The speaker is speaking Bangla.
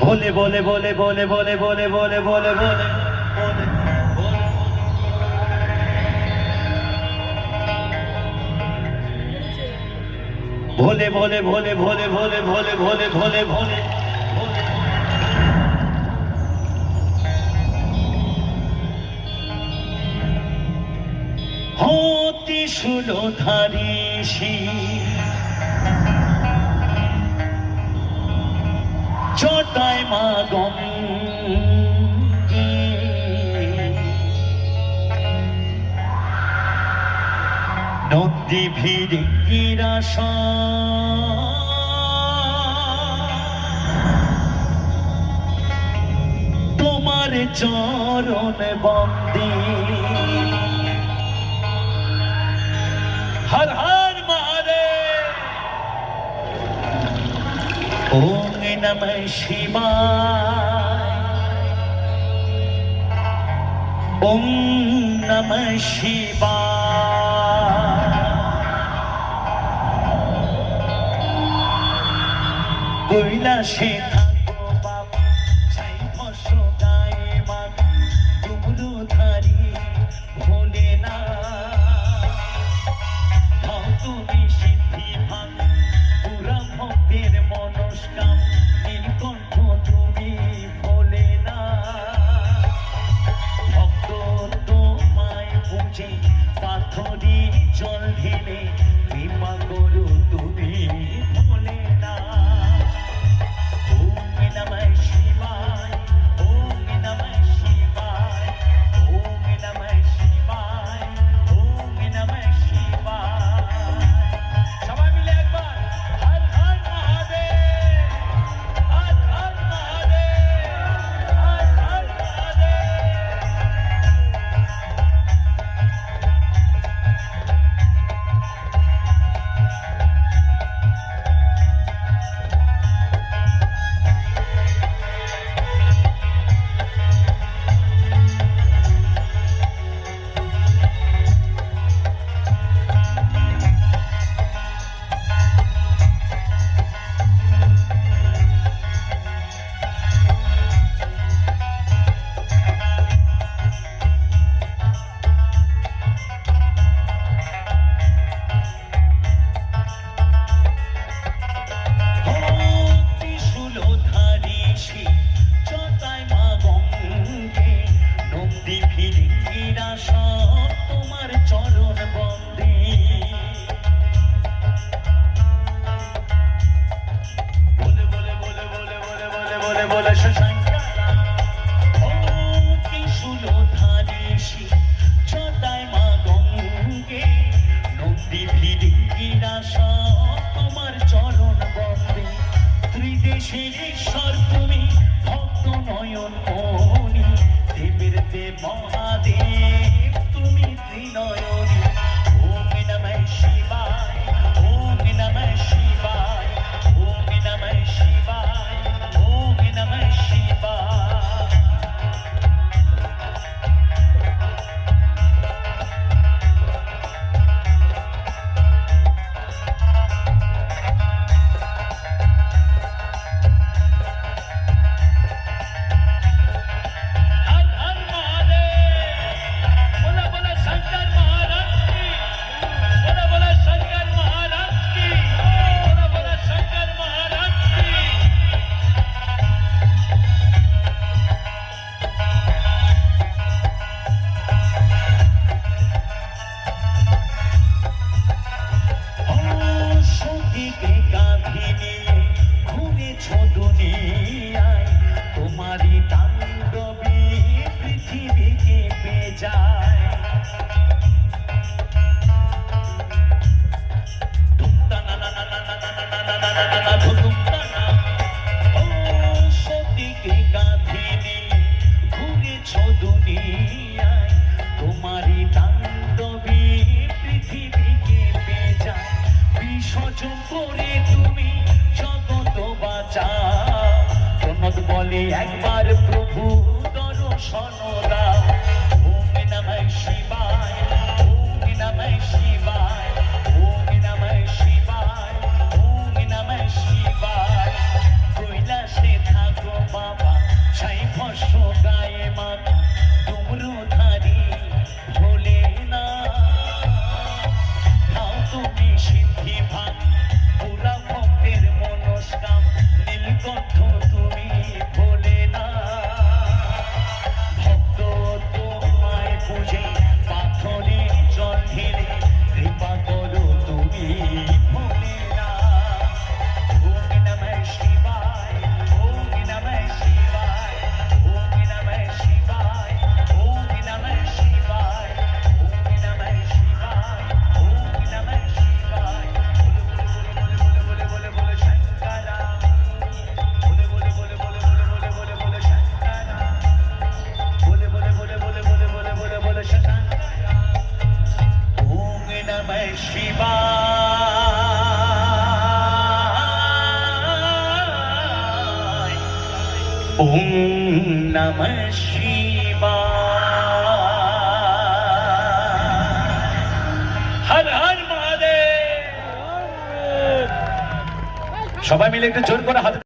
বলে বলে বলে বলে বলে বলে বলে বলে বলে ভোলে ভোলে ভোলে ভোলে ভোলে ভোলে ভোলে ভোলে ভোলে হতি সুলো ধারিসি জটায় মা গম নদী ভিড়ে কিরাস তোমার চরণ বন্দি। হর হর ওং নম শিবায়। ওং নম শিবায়। কৈলাসে থাকো বাবা সাই ভসদায় বাবা ডুবরু ধারি মহাদেব তুমি ত্রিনয় নারী তাণ্ডবী পৃথিবী কেঁপে যায় তোমারই তাণ্ডবী করে কালে একবার প্রভু দর্শন দাও। নমঃ শিবায় হর হর মহাদেব। সবাই মিলে একটু জোর করে হাত